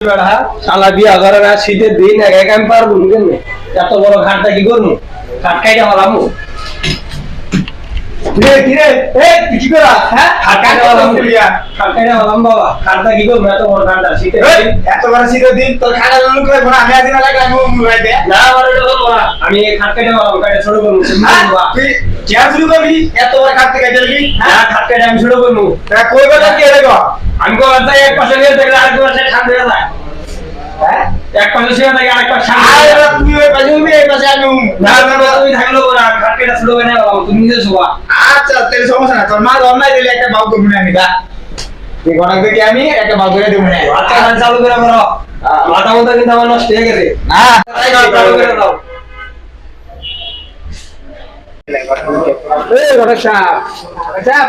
বেড়া শালা বিয়া করে না শীতের দিন এক এক আমি পারব এত বড় ঘাটটা কি করব? ঘাট কাইটা মারামু কিরে কিরে এ তুই কি করা হ্যাঁ? ঘাট কাইটা মারামু ঘাট কাইটা মারাম বাবা। ঘাটটা কি করব? এত বড় ঘাটটা শীতের এত বড় শীতের দিন তোর খাটা লোক করে ঘোরা আমি আদিন লাগে আমি মুড়াই দে। না আমার এটা বলব না। আমি এই ঘাট কাইটা মারাম কাইটা ছোট করব তুই চেয়ার শুরু করবি এত বড় খাট থেকে চলবি না ঘাট কাইটা আমি ছোট করব তা কই কথা কি রে গো? আমি কো যাই এক পাশে নিয়ে থাকলে আরেক পাশে সামনে যায় হ্যাঁ? এক পাশে শুয়ে থাকি আরেক পাশে সামনে। তুমি ওই পাশে উঠবি এই পাশে আমি। না না তুমি থাকলেও না ঘাট কাইটা ছোট না বাবা তুমি নিজে শোয়া আচ্ছা তাহলে সমস্যা না তোর মা অন্যায় দিলে একটা বাউ করবি না আমি দা তুই গণক আমি একটা বাউ করে দেবো। না আচ্ছা চালু করে করো মাথা মতো কিন্তু আমার নষ্ট হয়ে গেছে। না। চালু করে দাও। এই ঘটক সাহেব। সাহেব।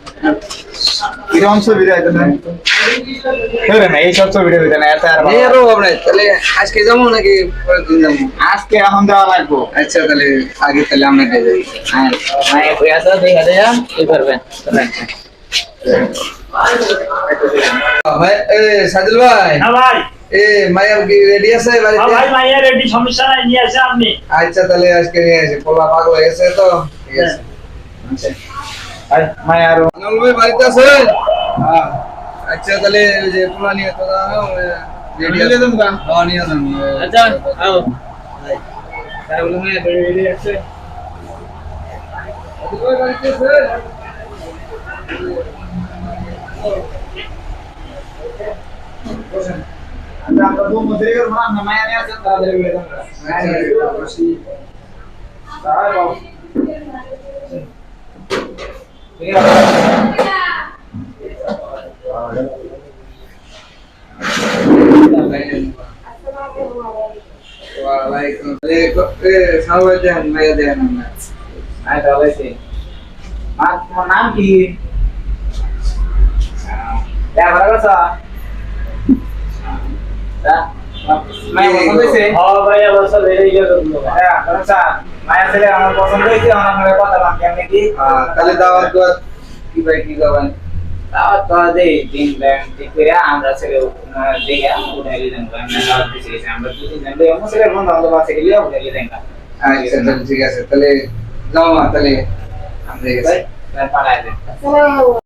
কীরকম সুবিধা হইতো না ধরে না এই সব সুবিধা হইতো না এত আর নেই আরও হবে না তাহলে আজকে যাব নাকি পরের দিন যাব আজকে এখন দেওয়া লাগবো আচ্ছা তাহলে আগে তাহলে আমরা দিয়ে যাই মায়ের বই আছে দেখা দেয়া কি করবেন ভাই এ সাদিল ভাই হ্যাঁ ভাই এ মায়া রেডি আছে হ্যাঁ ভাই বাড়িতে মাইয়া রেডি সমস্যা নাই নিয়ে আসে আপনি আচ্ছা তাহলে আজকে নিয়ে আসি পোলা পাগল হয়ে গেছে তো ঠিক আছে আই মাই আর। আনন্দ ভাই বাড়িতে আছে? আচ্ছা তাহলে ওই যে পোলা নিয়ে তো রেডি আছে হ্যাঁ নিয়ে যান আচ্ছা আও। তাহলে বলে মায়ের বই রেডি আছে সাদিল ভাই বাড়িতে আছে? আমরা দু মধ্যে করব না মায়া নিয়ে আসেন তাড়াতাড়ি বলে দেন তাই বাবু। ওয়ালাইকুম এ এ সাওয়া দেন মায়া দেন আই তাহলে মা তোমার নাম কি Ya, ভালো আছো মায়া আমার ছেলে আমার পছন্দ হয়েছে আমার আপনার কথা বাকি কেমনে কি? তাহলে দাওয়াত দাওয়াত কি ভাই কি গাবেন তাও তো দে দিন ব্যাংক ঠিক করে আমরা ছেলে দেয়া উঠাই দিলাম আমরা দাওয়াত দিছি আমরা দুদিন যে মুসলিম বন্ধু আমাদের বাসে গেলে উঠাই দিলাম আচ্ছা ঠিক আছে তাহলে যাও তাহলে আমরা গেছি। ভাই দেন